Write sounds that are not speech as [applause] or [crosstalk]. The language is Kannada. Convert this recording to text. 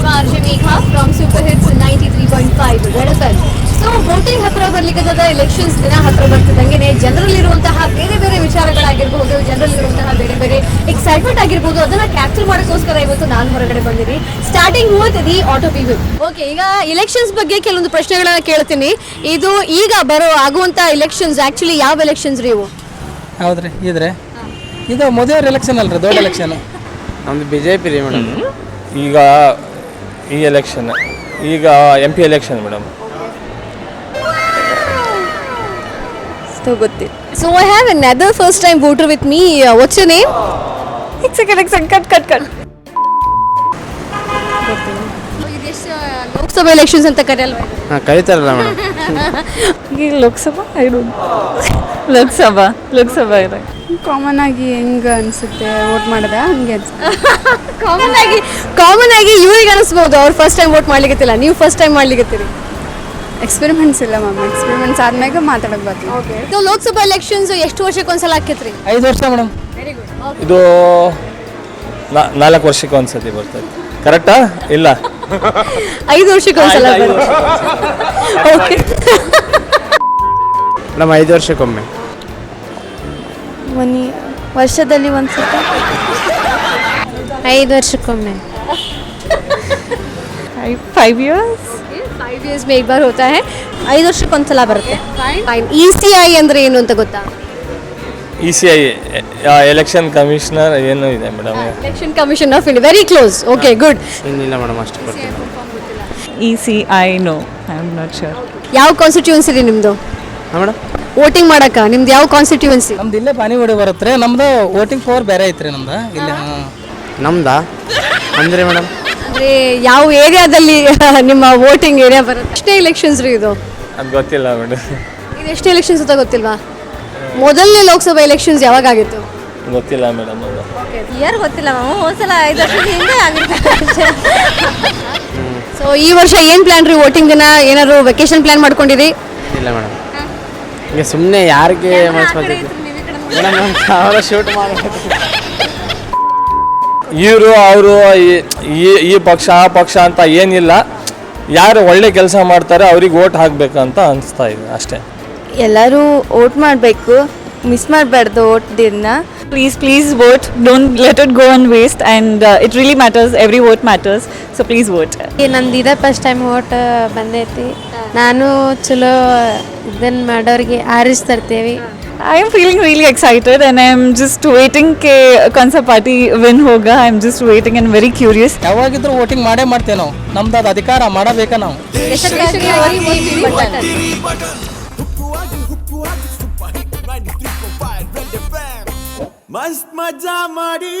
ನಿಮ್ಮ RJ Megha from Super Hits ninety three point five ಗಡಪನ್ so voting ಹತ್ರ ಬರ್ಲಿಕ್ಕದ ಎಲೆಕ್ಷನ್ಸ್ ದಿನ ಹತ್ರ ಬರ್ತಿದ್ದಂಗೆ ಜನರಲ್ಲಿರುವಂತಹ ಬೇರೆ ಬೇರೆ ವಿಚಾರಗಳಾಗಿರ್ಬಹುದು ಜನರಲ್ಲಿರುವಂತಹ ಬೇರೆ ಬೇರೆ ಎಕ್ಸೈಟ್ಮೆಂಟ್ ಆಗಿರ್ಬೋದು ಅದನ್ನ ಕ್ಯಾಪ್ಚರ್ ಮಾಡೋಕ್ಕೋಸ್ಕರ ಇವತ್ತು ನಾನು ಹೊರಗಡೆ ಬಂದಿರಿ starting with the auto people okay ಈಗ ಎಲೆಕ್ಷನ್ಸ್ ಬಗ್ಗೆ ಕೆಲವೊಂದು ಪ್ರಶ್ನೆಗಳನ್ನ ಕೇಳ್ತೀನಿ. ಇದು ಈಗ ಬರೋ ಆಗುವಂತ ಎಲೆಕ್ಷನ್ಸ್ ಆಕ್ಚುಲಿ ಯಾವ ಎಲೆಕ್ಷನ್ಸ್ ರೀ ಇವು? ಹೌದ್ರಿ ಇದ್ರೆ? ಇದು ಮದುವೆ ಎಲೆಕ್ಷನ್ ಅಲ್ರಿ ದೊಡ್ಡ ಎಲೆಕ್ಷನ್ ನಮ್ದು ಬಿ ಜೆ ಪಿ ರೀ ಮೇಡಮ್. ಈಗ ಈ ಎಲೆಕ್ಷನ್ ಈಗ M P election madam so I have an first time voter with me what's your name ಎಕ್ second X cut cut cut Lok Sabha elections ಅಂತ ಕರೆಯಲ್ವಾ? ಕರೀತಾರಲ್ಲ madam [laughs] Lok Sabha I don't Lok Sabha Lok Sabha ಇದೆ. ಕಾಮನ್ ಆಗಿ ಹೆಂಗ ಅನ್ಸುತ್ತೆ ವೋಟ್ ಮಾಡಿದ? ಹಂಗೆ ಕಾಮನ್ [laughs] ಆಗಿ ಕಾಮನ್ ಆಗಿ ಇವ್ರಿಗೆ ಅನಿಸ್ಬೋದು. ಅವ್ರು ಫಸ್ಟ್ ಟೈಮ್ ವೋಟ್ ಮಾಡ್ಲಿಕ್ಕತ್ತಿಲ್ಲ ನೀವು ಫಸ್ಟ್ ಟೈಮ್ ಮಾಡ್ಲಿಕ್ಕತ್ತೀರಿ ಎಕ್ಸ್ಪೆರಿಮೆಂಟ್ಸ್ ಇಲ್ಲ ಮ್ಯಾಮ್ ಎಕ್ಸ್ಪೆರಿಮೆಂಟ್ಸ್ ಆದ್ಮ್ಯಾಗ ಮಾತಾಡಕ್ ಬರ್ತೀವಿ. ಸೊ ಲೋಕಸಭಾ ಎಲೆಕ್ಷನ್ಸ್ ಎಷ್ಟು ವರ್ಷಕ್ಕೆ ಒಂದ್ಸಲ ಆಕೈತ್ರಿ ಐದು ವರ್ಷ ಮೇಡಮ್ ಇದು ನಾ- ನಾಲ್ಕು ವರ್ಷಕ್ಕೆ ಒಂದ್ಸತಿ ಬರ್ತದೆ ಕರೆಕ್ಟಾ ಇಲ್ಲ. [laughs] ಐದು ವರ್ಷಕ್ಕೆ ಒಂದ್ಸಲ ಓಕೆ [laughs] ಮೇಡಮ್ ಐದು ವರ್ಷಕ್ಕೊಮ್ಮೆ. ಮನಿ ವರ್ಷದಲ್ಲಿ ಒಂದ್ಸತಿ ಐದು ವರ್ಷಕ್ಕೊಮ್ಮೆ. ಫೈವ್ ಇಯರ್ಸ್ ಫೈವ್ ಇಯರ್ಸ್ ಮೇ ಬಾರ್ ಹೋತಾ ಹೇ? ಐದು ವರ್ಷಕ್ಕೆ ಒಂದ್ಸಲ ಬರುತ್ತೆ ಫೈನ್ ಇ ಸಿ ಐ ಅಂದ್ರೆ ಏನು ಅಂತ ಗೊತ್ತಾ? E C I election commissioner ಏನು ಇದೆ madam election commission of India very close okay good ಇನ್ನಿಲ್ಲ ಮೇಡಮ್ ಅಷ್ಟು ಬರ್ತೀನಿ see I know I am not sure ಯಾವ ಕಾನ್ಸ್ಟಿಟ್ಯೂನ್ಸಿ ನಿಮ್ಮದು ಮೇಡಮ್ ವೋಟಿಂಗ್ ಮಾಡಕ ನಿಮ್ದು ಯಾವ ಕಾನ್ಸ್ಟಿಟ್ಯೂನ್ಸಿ ನಮ್ದು ಇಲ್ಲೇ ಪಾನಿವಾಡಿ ಬರುತ್ತೆ ನಮ್ದು ವೋಟಿಂಗ್ ಪವರ್ ಬೇರೆ ಐತ್ರಿ ನಮ್ದು. ಇಲ್ಲಿ ನಮ್ದಾ? ಅಂದ್ರೆ ಮೇಡಮ್ ಅಂದ್ರೆ ಯಾವ ಏರಿಯಾದಲ್ಲಿ [laughs] ನಿಮ್ಮ ವೋಟಿಂಗ್ ಏರಿಯಾ ಬರುತ್ತೆ? ಎಷ್ಟೇ ಎಲೆಕ್ಷನ್ಸ್ ರೀ ಇದು? ಅದು ಗೊತ್ತಿಲ್ಲ ಮೇಡಮ್ ಇದು ಎಷ್ಟೇ ಎಲೆಕ್ಷನ್ಸ್ ಅಂತ ಗೊತ್ತಿಲ್ವಾ? ಮೊದಲನೇ ಲೋಕಸಭಾ ಎಲೆಕ್ಷನ್ಸ್ ಯಾವಾಗ ಆಗಿತ್ತು? ಗೊತ್ತಿಲ್ಲ ಮೇಡಮ್ ಅದು. ಇಯರ್ ಗೊತ್ತಿಲ್ಲ ಮ್ಯಾಮ್ ಒಂದ್ಸಲ ಐದು ವರ್ಷದ ಹಿಂದೆ ಆಗಿರುತ್ತೆ ಸೊ ಈ ವರ್ಷ ಏನು ಪ್ಲಾನ್ ರೀ? ವೋಟಿಂಗ್ ದಿನ ಏನಾದ್ರು ವೆಕೇಶನ್ ಪ್ಲಾನ್ ಮಾಡ್ಕೊಂಡಿರಿ ಇಲ್ಲ ಮೇಡಮ್ ಈಗ ಸುಮ್ಮನೆ ಯಾರಿಗೆ ಮೇಡಮ್ ಶೂಟ್ ಮಾಡಬೇಕು. ಇವರು ಅವರು ಈ ಪಕ್ಷ ಆ ಪಕ್ಷ ಅಂತ ಏನಿಲ್ಲ. ಯಾರು ಒಳ್ಳೆ ಕೆಲಸ ಮಾಡ್ತಾರೆ ಅವ್ರಿಗೆ ಓಟ್ ಹಾಕ್ಬೇಕಂತ ಅನಿಸ್ತಾ ಇದೆ ಅಷ್ಟೇ. ಎಲ್ಲರೂ ವೋಟ್ ಮಾಡಬೇಕು. ಮಿಸ್ ಮಾಡಬಾರ್ದು ವೋಟ್ ದಿನ. Please please vote don't let it go on waste and it really matters every vote vote So please vote. ನಂದು ಇದೇ ಫಸ್ಟ್ ಟೈಮ್ ಓಟ್ ಬಂದೈತಿ ನಾನು ಚಲೋ ಇದನ್ನ ಮಾಡೋರಿಗೆ ಆರಿಸ್ತರ್ತೇವೆ I am feeling really excited and I am just waiting ke konsa party win hoga. I am just waiting and very curious. ಯಾವಾಗಿದ್ರು ವೋಟಿಂಗ್ ಮಾಡೇ ಮಾಡ್ತೇವೆ ನಾವು ನಮ್ದು ಅದು ಅಧಿಕಾರ ಮಾಡಬೇಕಾ ನಾವು ಮಸ್ತ್ ಮಜಾ ಮಾಡಿ